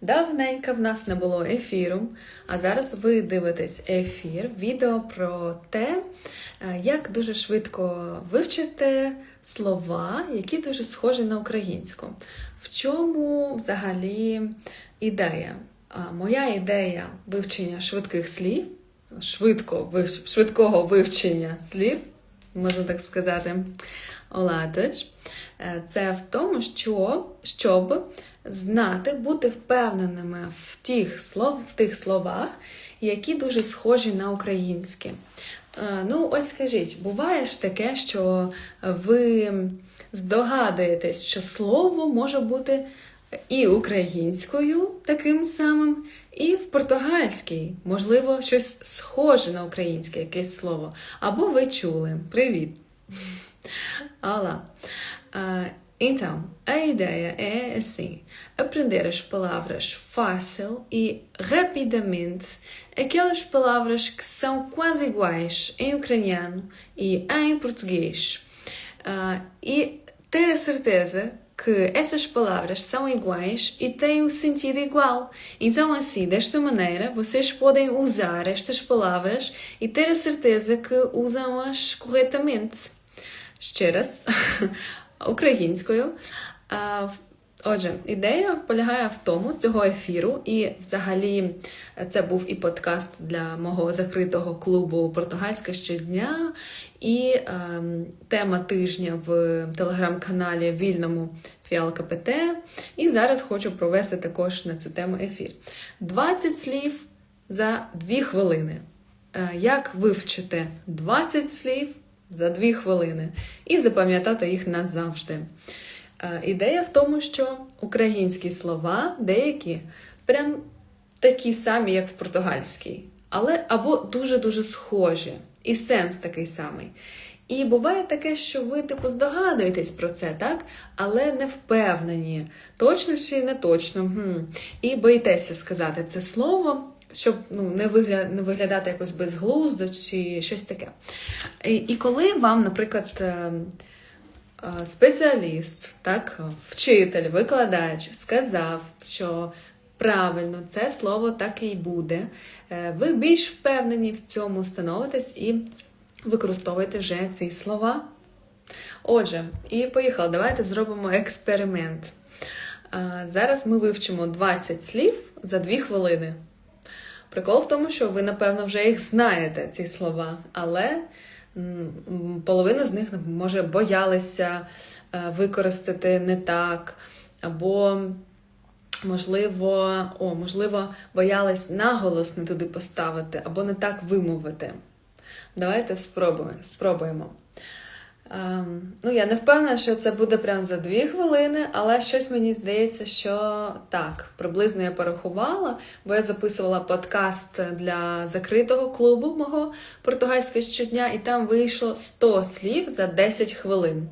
Давненько в нас не було ефіру, а зараз ви дивитесь ефір, відео про те, е, як дуже швидко вивчити слова, які дуже схожі на українську. В чому взагалі ідея? Моя ідея вивчення швидких слів, швидко, швидкого вивчення слів, можна так сказати, оладоч, е, це в тому, що, щоб знати, бути впевненими в тих, слов, в тих словах, які дуже схожі на українські. Е, Ну, ось скажіть, буває ж таке, що ви здогадуєтесь, що слово може бути і українською таким самим, і в португальській, можливо, щось схоже на українське якесь слово. Або ви чули. Привіт! Olá! Então, a ideia é assim: aprender as palavras fácil e rapidamente, aquelas palavras que são quase iguais em ucraniano e em português, uh, e ter a certeza que essas palavras são iguais e têm o um sentido igual. Então, assim, desta maneira, vocês podem usar estas palavras e ter a certeza que usam-as corretamente. Jeszcze українською. Отже, ідея полягає в тому цього ефіру, і взагалі це був і подкаст для мого закритого клубу Португальська щодня, і ем, тема тижня в телеграм-каналі Вільному Фіалка ПТ. І зараз хочу провести також на цю тему ефір. 20 слів за 2 хвилини. Е, Як вивчити 20 слів за 2 хвилини і запам'ятати їх назавжди. Е, Ідея в тому, що українські слова деякі прям такі самі, як в португальській, але або дуже-дуже схожі, і сенс такий самий. І буває таке, що ви типу здогадуєтесь про це, так? Але не впевнені, точно чи не точно. Гм. І боїтеся сказати це слово, щоб ну, не, вигля... не виглядати якось безглуздо чи щось таке. І, і коли вам, наприклад, ем, е, спеціаліст, так, вчитель, викладач сказав, що правильно це слово так і буде, е, ви більш впевнені в цьому становитесь і використовуєте вже ці слова. Отже, і поїхали. Давайте зробимо експеримент. Е, Зараз ми вивчимо 20 слів за 2 хвилини. Прикол в тому, що ви, напевно, вже їх знаєте, ці слова, але половина з них може боялися е, використати не так, або, можливо, о, можливо, боялись наголос не туди поставити, або не так вимовити. Давайте спробуємо. спробуємо. Ем, ну, я не впевнена, що це буде прямо за дві хвилини, але щось мені здається, що так, приблизно я порахувала, бо я записувала подкаст для закритого клубу мого португальського щодня, і там вийшло 100 слів за 10 хвилин.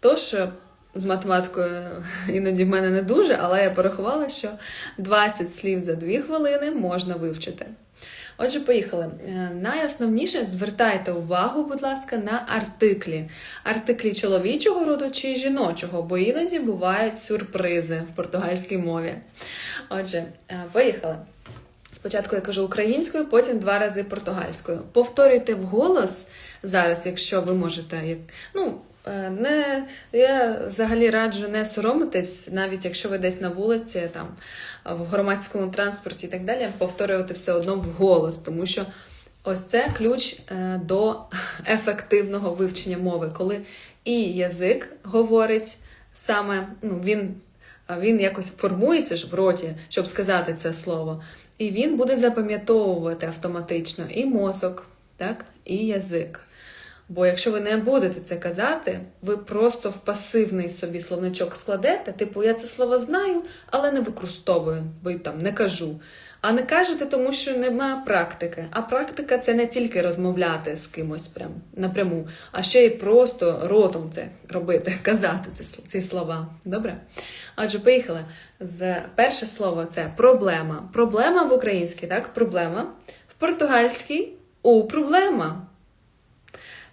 Тож, е, з математикою іноді в мене не дуже, але я порахувала, що 20 слів за 2 хвилини можна вивчити. Отже, поїхали. Е, Найосновніше звертайте увагу, будь ласка, на артиклі. Артиклі чоловічого роду чи жіночого, бо іноді бувають сюрпризи в португальській мові. Отже, е, поїхали. Спочатку я кажу українською, потім два рази португальською. Повторюйте вголос зараз, якщо ви можете. Ну, не, я взагалі раджу не соромитись, навіть якщо ви десь на вулиці, там, в громадському транспорті і так далі, повторювати все одно вголос, тому що ось це ключ е, до ефективного вивчення мови, коли і язик говорить саме, ну, він він якось формується ж в роті, щоб сказати це слово. І він буде запам'ятовувати автоматично і мозок, так, і язик. Бо якщо ви не будете це казати, ви просто в пасивний собі словничок складете, типу, я це слово знаю, але не використовую, бо й там не кажу. А не кажете, тому що немає практики. А практика це не тільки розмовляти з кимось прям напряму, а ще й просто ротом це робити, казати ці, сл- ці слова. Добре? Отже, поїхали. Перше слово це проблема. Проблема в українській, так? Проблема. В португальській у проблема.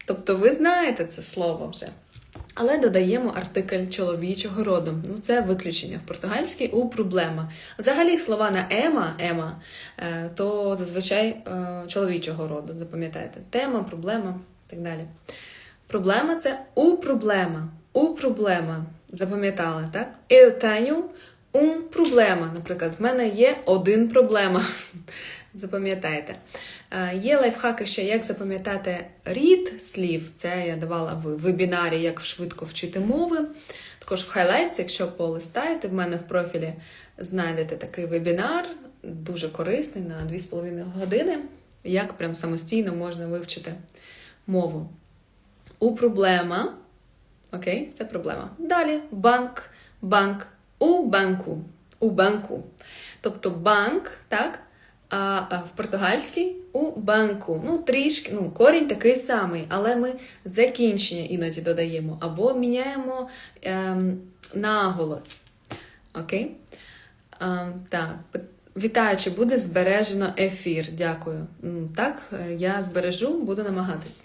Тобто ви знаєте це слово вже. Але додаємо артикль чоловічого роду. Ну, це виключення в португальській у проблема. Взагалі слова на ема, ема, е, то зазвичай е, чоловічого роду, запам'ятайте. Тема, проблема і так далі. Проблема це у проблема. У проблема. Запам'ятали, так? Eu tenho un problema. Наприклад, в мене є один проблема. Запам'ятайте. Е, Є лайфхаки ще, як запам'ятати рід слів. Це я давала в вебінарі, як швидко вчити мови. Також в хайлайтс, якщо полистаєте, в мене в профілі знайдете такий вебінар, дуже корисний на 2,5 години, як прям самостійно можна вивчити мову. У проблема. Окей, це проблема. Далі банк, банк, у банку. У банку. Тобто банк, так? А, в португальській у банку. Ну, трішки, ну, корінь такий самий, але ми закінчення іноді додаємо або міняємо ем, наголос. Окей? Ем, так, вітаю, чи буде збережено ефір? Дякую. Так, е, я збережу, буду намагатись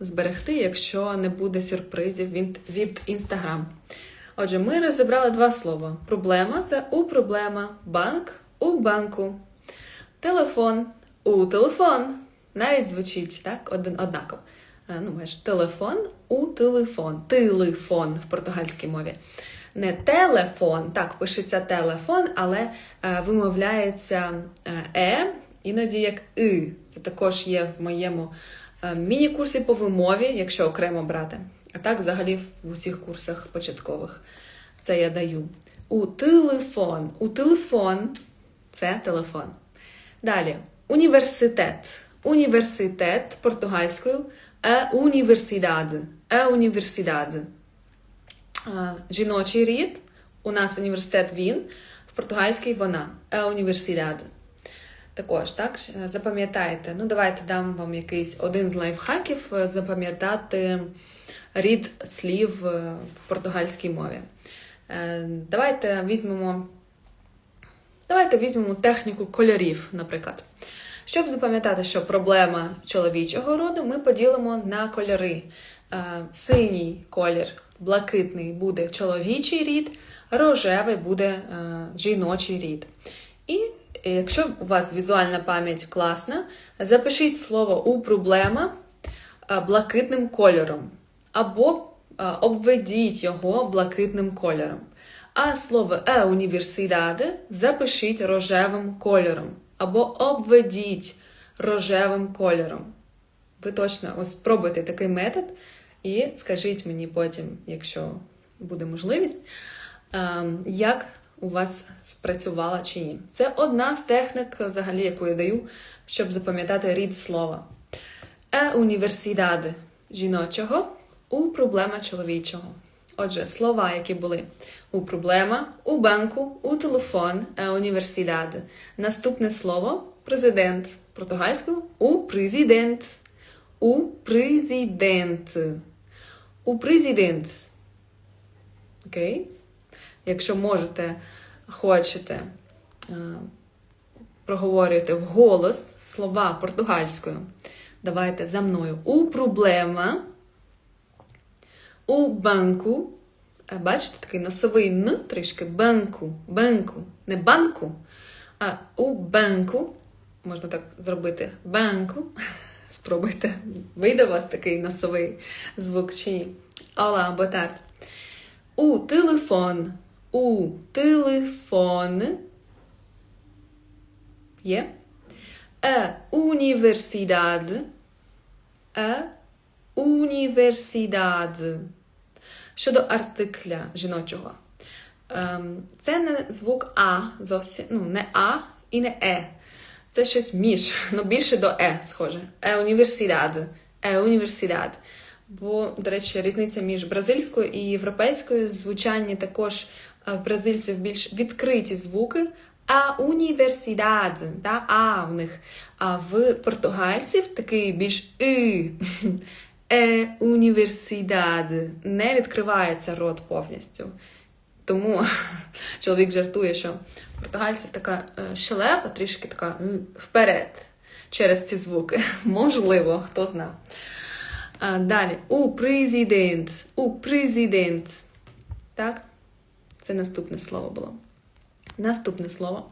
зберегти, якщо не буде сюрпризів від, Instagram. Отже, ми розібрали два слова. Проблема це у проблема, банк у банку. Телефон у телефон. Навіть звучить так, один однаково. Е, Ну, майже телефон у телефон. Телефон в португальській мові. Не телефон, так, пишеться телефон, але е, вимовляється е, е, іноді як и. Це також є в моєму е, міні-курсі по вимові, якщо окремо брати. А так, взагалі, в усіх курсах початкових це я даю. У телефон. У телефон це телефон. Далі, університет. Університет португальською е універсидад. Е універсидад. Жіночий рід. У нас університет він, в португальській вона. Е універсидад. Також, так, е, запам'ятайте. Ну, давайте дам вам якийсь один з лайфхаків е, запам'ятати рід слів е, в португальській мові. Е, Давайте візьмемо Давайте візьмемо техніку кольорів, наприклад. Щоб запам'ятати, що проблема чоловічого роду, ми поділимо на кольори. Е, Синій колір, блакитний буде чоловічий рід, рожевий буде е, жіночий рід. І якщо у вас візуальна пам'ять класна, запишіть слово у проблема е, блакитним кольором, або е, обведіть його блакитним кольором. А слово е універсидаде запишіть рожевим кольором або обведіть рожевим кольором. Ви точно ось спробуйте такий метод і скажіть мені потім, якщо буде можливість, ем, як у вас спрацювала чи ні. Це одна з технік, взагалі, яку я даю, щоб запам'ятати рід слова. Е універсидаде жіночого у проблема чоловічого. Отже, слова, які були у проблема, у банку, у телефон, е. Наступне слово президент. Португальською у президент. У президент. У президент. Окей? Якщо можете, хочете, е, проговорюєте вголос слова португальською. Давайте за мною. У проблема. У банку. Е, Бачите, такий носовий Н трішки банку, банку, не банку, а у банку. Можна так зробити банку. Спробуйте. Вийде у вас такий носовий звук чи ні. Ола, ботард. У телефон. У телефон. Є. Е універсидад. Е універсидад. Щодо артикля жіночого. Ем, Це не звук А зовсім, ну, не А і не Е. Це щось між, ну більше до Е схоже. Е універсидад. Е універсидад. Бо, до речі, різниця між бразильською і європейською звучання також е, в бразильців більш відкриті звуки. А універсидад, та А в них. А в португальців такий більш и. Е універсидад. Не відкривається рот повністю. Тому чоловік жартує, що португальців така е, щелепа, трішки така е, вперед через ці звуки. Можливо, хто знає. А, далі. У президент. У президент. Так? Це наступне слово було. Наступне слово.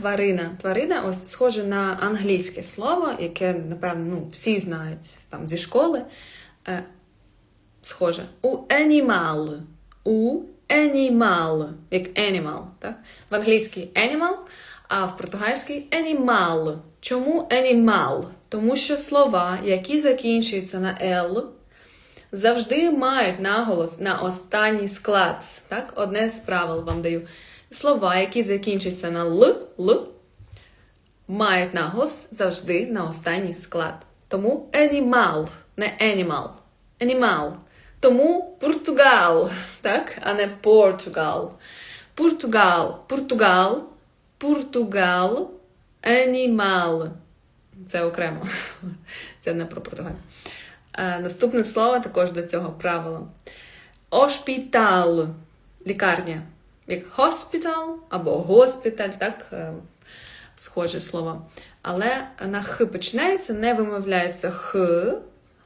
Тварина. Тварина, ось схоже на англійське слово, яке, напевно, ну, всі знають там зі школи. Е, схоже. У animal. У animal. Як animal. Так? В англійській animal, а в португальській animal. Чому animal? Тому що слова, які закінчуються на L, завжди мають наголос на останній склад. Так? Одне з правил вам даю. Слова, які закінчуються на Л, Л, мають наголос завжди на останній склад. Тому animal, не animal. Animal. Тому Португал, так? а не Португал. Португал, Португал, Португал, animal. Це окремо. Це не про Португалію. Е, Наступне слово також до цього правила. Ошпітал. Лікарня. Як hospital або госпіталь, так? е, Схоже слово. Але на х починається, не вимовляється х.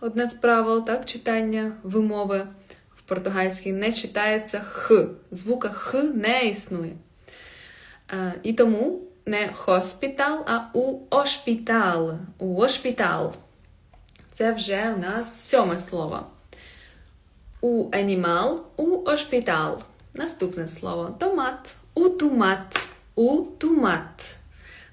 Одне з правил так, читання вимови в португальській не читається х. Звука х не існує. Е, І тому не hospital, а у ошпітал. У ошпітал. Це вже у нас сьоме слово. У анімал, у ошпітал. Наступне слово томат. У томат. У томат.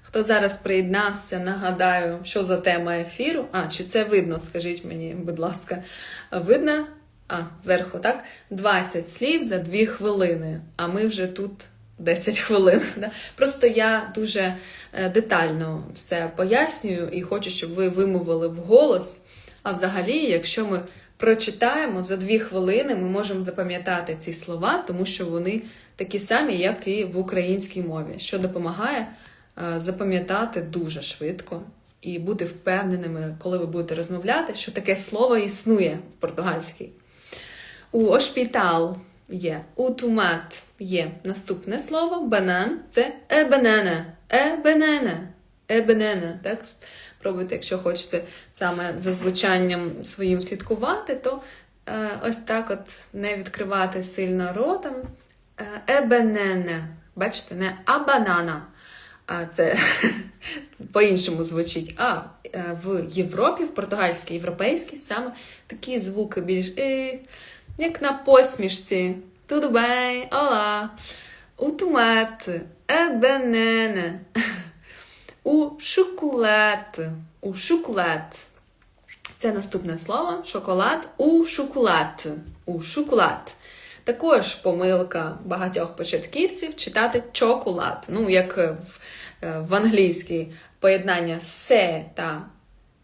Хто зараз приєднався, нагадаю, що за тема ефіру. А, чи це видно? Скажіть мені, будь ласка, видно? А, зверху, так? 20 слів за 2 хвилини. А ми вже тут 10 хвилин. Да? Просто я дуже е, детально все пояснюю і хочу, щоб ви вимовили вголос. А взагалі, якщо ми прочитаємо за 2 хвилини, ми можемо запам'ятати ці слова, тому що вони такі самі, як і в українській мові, що допомагає е, запам'ятати дуже швидко і бути впевненими, коли ви будете розмовляти, що таке слово існує в португальській. У ошпітал є, у томат є наступне слово. Банан це е банана, е банана, е банана. Так? Пробуйте, якщо хочете саме за звучанням своїм слідкувати, то е, ось так от не відкривати сильно ротом. Е, Е. Бачите, не а банана. А це по-іншому звучить. А е, в Європі, в португальській, європейській, саме такі звуки більш е, як на посмішці. Tudo bem? Olá. O o chocolate, o chocolate. Це наступне слово шоколад у шоколад. У шоколад. Також помилка багатьох початківців читати чоколад. Ну, як в, е, в англійській поєднання се та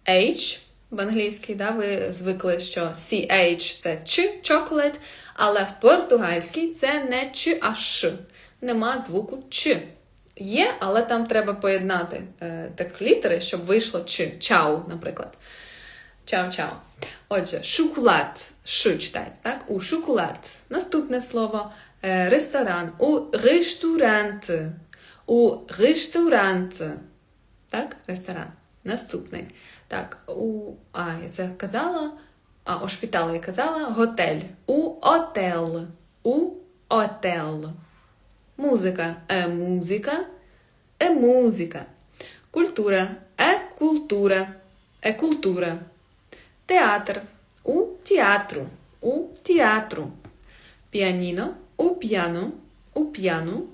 H в англійській, да, ви звикли, що CH це ч, chocolate, але в португальській це не ч, а ш. Нема звуку ч. Є, але там треба поєднати е, так літери, щоб вийшло ч. Чау, наприклад. Чао-чао. Отже, шоколад. Ш читається, так? У шоколад. Наступне слово е, ресторан. У ресторант. У ресторант. Так, ресторан. Наступний. Так, у. А, я це казала. А, у шпіталі я казала. Готель. У отел. У отел. Музика. Е музика. Е музика. Культура. Е культура. Е культура. Театр. У театру. У театру. Піаніно. У піано. У піану.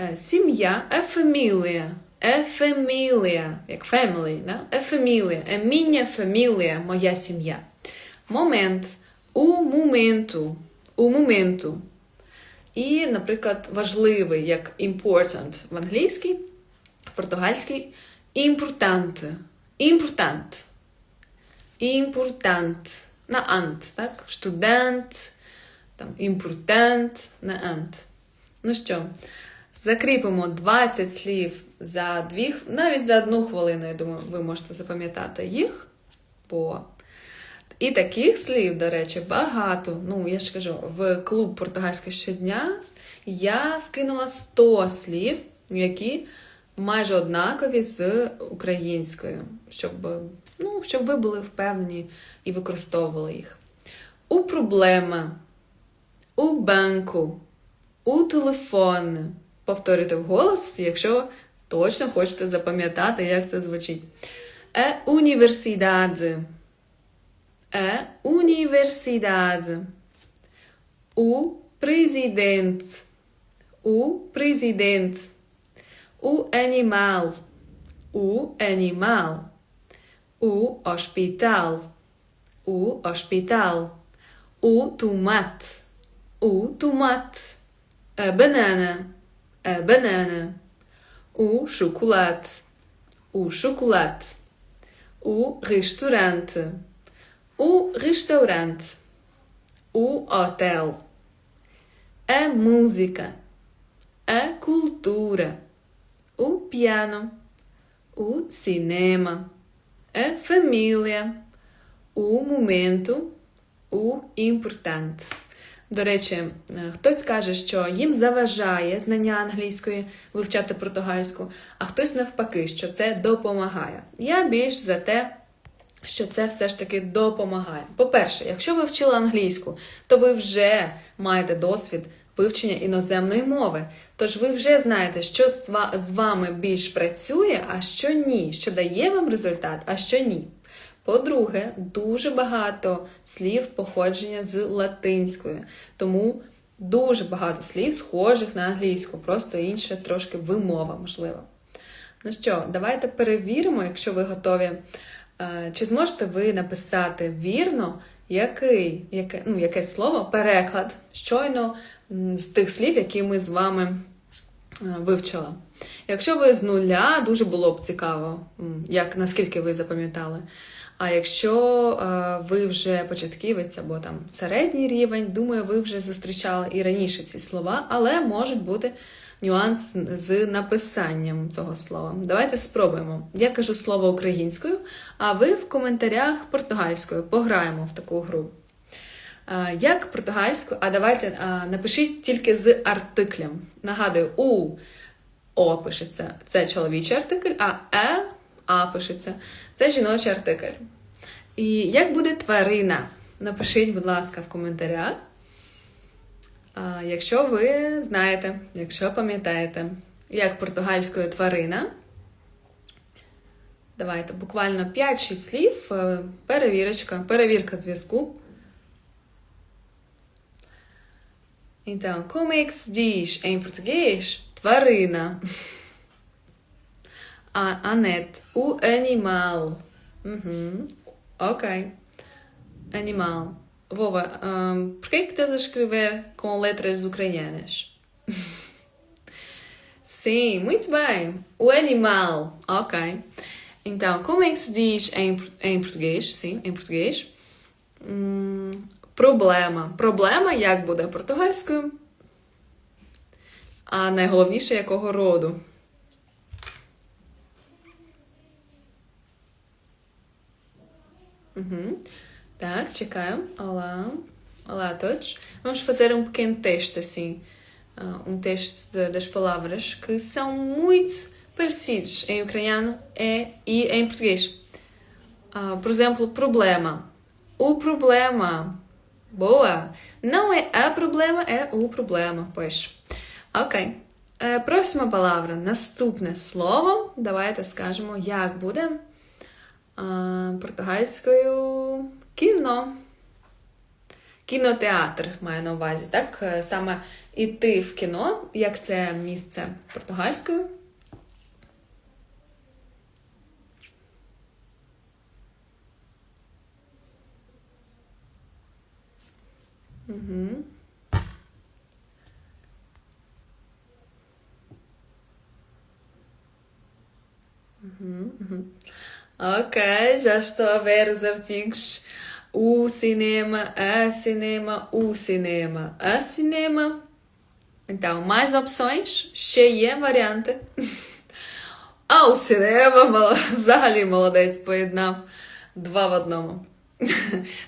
Е, Сім'я. Е фамілія. Е фамілія. Як family, да? Е фамілія. Е міня фамілія. Моя сім'я. Момент. У моменту. У моменту. І, наприклад, важливий, як important в англійській, в португальській importante. Important. Important. На ант, так? Студент, там, important, на ант. Ну що, закріпимо 20 слів за дві, навіть за одну хвилину, я думаю, ви можете запам'ятати їх. Бо і таких слів, до речі, багато. Ну, я ж кажу, в клуб португальське щодня я скинула 100 слів, які майже однакові з українською, щоб Ну, щоб ви були впевнені і використовували їх. У проблема, у банку, у телефон. Повторюйте вголос, якщо точно хочете запам'ятати, як це звучить. Е універсидад. Е універсидад. У президент. У президент. У анімал. У анімал. У hospital. У hospital. У томат. У томат. A banana. A banana. O chocolate. O chocolate. O restaurante. O restaurante. O hotel. A música. A cultura. O piano. O cinema. A família. O momento. O importante. До речі, е, хтось каже, що їм заважає знання англійської вивчати португальську, а хтось навпаки, що це допомагає. Я більш за те, що це все ж таки допомагає. По-перше, якщо ви вчили англійську, то ви вже маєте досвід вивчення іноземної мови. Тож ви вже знаєте, що з вами більш працює, а що ні, що дає вам результат, а що ні. По-друге, дуже багато слів походження з латинської, тому дуже багато слів, схожих на англійську, просто інша трошки вимова, можливо. Ну що, давайте перевіримо, якщо ви готові. Е, чи зможете ви написати вірно який, яке, ну, якесь слово, переклад щойно з тих слів, які ми з вами е, вивчили? Якщо ви з нуля, дуже було б цікаво, як наскільки ви запам'ятали. А якщо е, ви вже початківець або там середній рівень, думаю, ви вже зустрічали і раніше ці слова, але можуть бути нюанс з написанням цього слова. Давайте спробуємо. Я кажу слово українською, а ви в коментарях португальською пограємо в таку гру. Як португальською, а давайте напишіть тільки з артиклем. Нагадую, у О пишеться це чоловічий артикль, а Е а пишеться. Це жіночий артикль. І як буде тварина? Напишіть, будь ласка, в коментарях. Якщо ви знаєте, якщо пам'ятаєте, як португальською тварина. Давайте буквально 5-6 слів. Е, перевірочка, перевірка зв'язку. Então, como é que se diz em português? Тварина. А, Анет. O animal. Uhum. Ok. Animal. Vova, um, porquê é que estás a escrever com letras ucranianas? Sim, muito bem. O animal. Ok. Então, como é que se diz em, em português? Sim, em português. Hum, проблема. Проблема як буде португальською? А найголовніше якого роду? Uhum. Tá, чекаем. Olá. Olá a todos. Vamos fazer um pequeno texto assim. Uh, um texto de, das palavras que são muito parecidos em ucraniano é, e em português. Uh, por exemplo, problema. O problema. Boa! Não é a problema, é o problema, pois. Ok. A próxima palavra, наступне слово, давайте скажемо, як буде португальською Кіно. Кінотеатр маю на увазі, так? Саме іти в кіно, як це місце португальською. Угу. Угу, угу. Ok, já estou a ver os artigos. O cinema, a cinema, o cinema, a cinema. Então, mais opções. Cheia variante. А у синема взагалі молодець поєднав два в одному.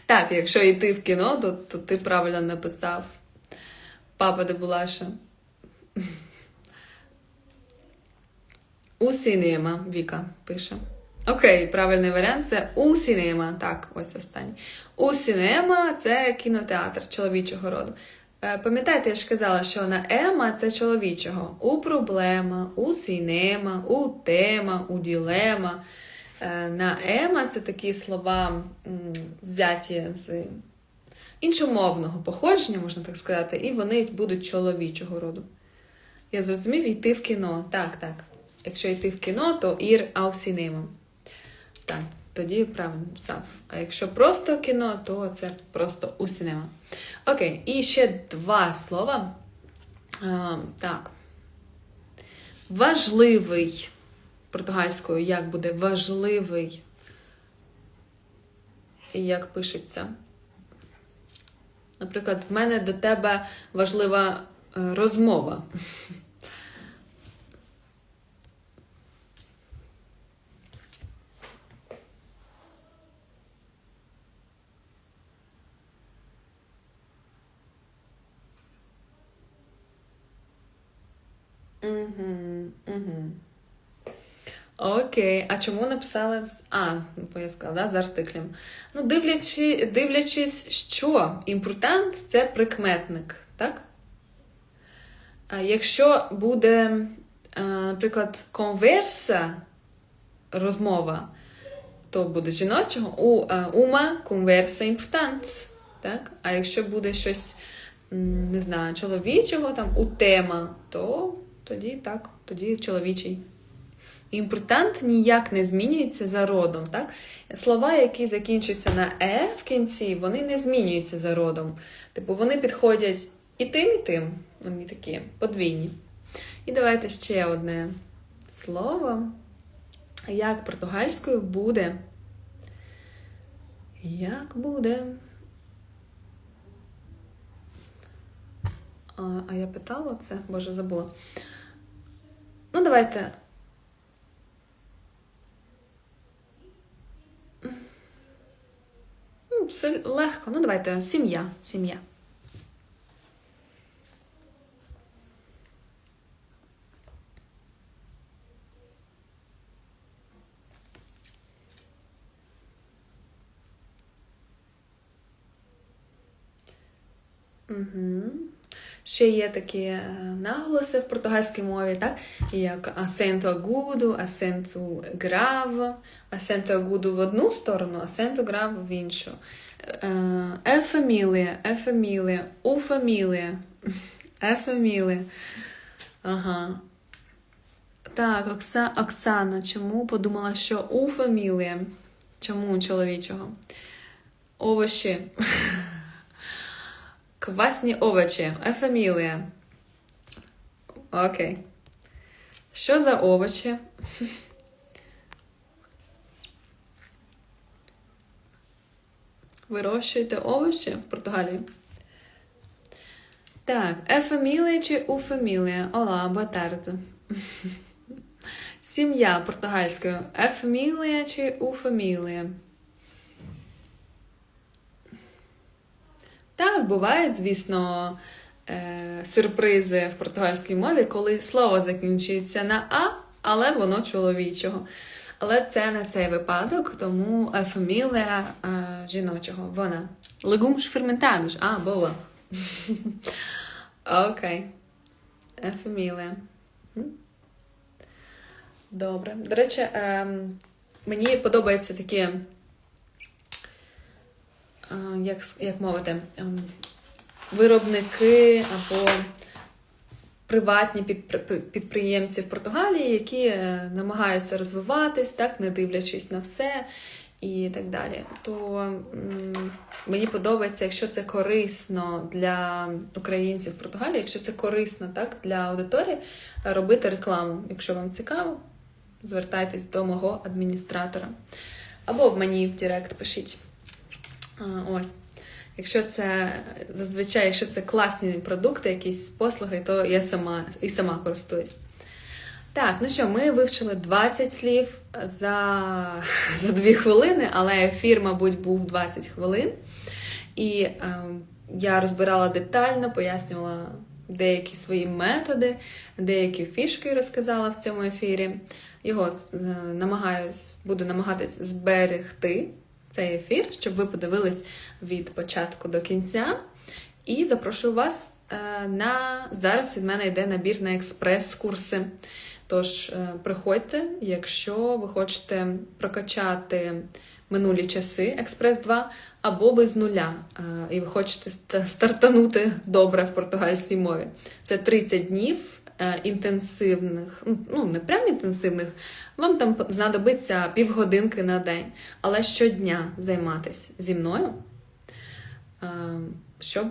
Так, якщо йти в кіно, то, то ти правильно написав Папа де Булаша. У синема Віка пише. Окей, правильний варіант це у сінема. Так, ось останній. У сінема це кінотеатр чоловічого роду. Е, Пам'ятаєте, я ж казала, що на ема це чоловічого. У проблема, у сінема, у тема, у ділема. Е, На ема це такі слова взяті з іншомовного походження, можна так сказати, і вони будуть чоловічого роду. Я зрозумів йти в кіно. Так, так. Якщо йти в кіно, то ір ау сінема. Так, тоді правильно писав. А якщо просто кіно, то це просто у сінема. Окей, і ще два слова. А, так. Важливий. Португальською як буде важливий. І як пишеться? Наприклад, в мене до тебе важлива е, розмова. Угу, угу. Окей, а чому написали з. А, бо я сказала, да, з артиклем. Ну, дивлячи, дивлячись, що імпортант це прикметник, так? А якщо буде, наприклад, конверса, розмова, то буде жіночого, у ума конверса імпортант, так? А якщо буде щось, не знаю, чоловічого, там, у тема, то тоді так, тоді чоловічий. Імпортант ніяк не змінюється за родом. Так? Слова, які закінчуються на е в кінці, вони не змінюються за родом. Типу, вони підходять і тим, і тим. Вони такі подвійні. І давайте ще одне слово. Як португальською буде? Як буде? А, а я питала це? Боже, забула. Ну, давайте. Ну, все легко. Ну, давайте. Сім'я. Сім'я. Угу. Ще є такі е, наголоси в португальській мові, так? як асенто агуду, асенто грав, асенто агуду в одну сторону, асенто грав в іншу. Е фамілія, е фамілія, у фамілія, е фамілія. Ага. Так, Окса... Оксана, чому подумала, що у фамілія? Чому чоловічого? Овочі. Квасні овочі. Е фамілія. Окей. Що за овочі? Вирощуєте овочі в Португалії? Так, е фамілія чи у фамілія? Ола, батард. Сім'я португальською. Е фамілія чи у Так, бувають, звісно, е, сюрпризи в португальській мові, коли слово закінчується на А, але воно чоловічого. Але це не цей випадок, тому фамілія е, жіночого. Вона. Legumes fermentados. А, була. Окей. Е, фамілія. Добре. До речі, е, мені подобаються такі як як мовити, ем, виробники або приватні підприємці в Португалії, які е, намагаються розвиватись, так, не дивлячись на все і так далі. То мені подобається, якщо це корисно для українців в Португалії, якщо це корисно так, для аудиторії, робити рекламу. Якщо вам цікаво, звертайтесь до мого адміністратора. Або в мені в Директ пишіть. Ось. Якщо це зазвичай, якщо це класні продукти, якісь послуги, то я сама і сама користуюсь. Так, ну що, ми вивчили 20 слів за за 2 хвилини, але ефір, мабуть, був 20 хвилин. І е, я розбирала детально, пояснювала деякі свої методи, деякі фішки розказала в цьому ефірі. Його е, намагаюсь, буду намагатись зберегти цей ефір, щоб ви подивились від початку до кінця. І запрошую вас е, на зараз від мене йде набір на експрес-курси. Тож е, приходьте, якщо ви хочете прокачати минулі часи Експрес 2, або ви з нуля, е, і ви хочете стартанути добре в португальській мові. Це 30 днів інтенсивних, ну не прям інтенсивних, вам там знадобиться півгодинки на день, але щодня займатися зі мною, е, щоб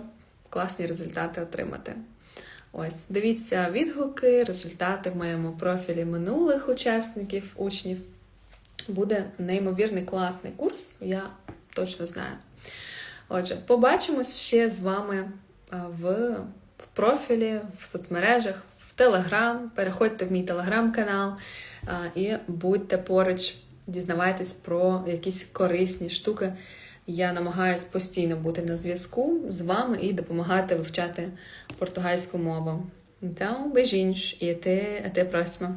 класні результати отримати. Ось, дивіться відгуки, результати в моєму профілі минулих учасників, учнів. Буде неймовірний класний курс, я точно знаю. Отже, побачимось ще з вами в, в профілі, в соцмережах, Телеграм. Переходьте в мій телеграм-канал і будьте поруч, дізнавайтесь про якісь корисні штуки. Я намагаюсь постійно бути на зв'язку з вами і допомагати вивчати португальську мову. Então, beijinhos e até, até a próxima.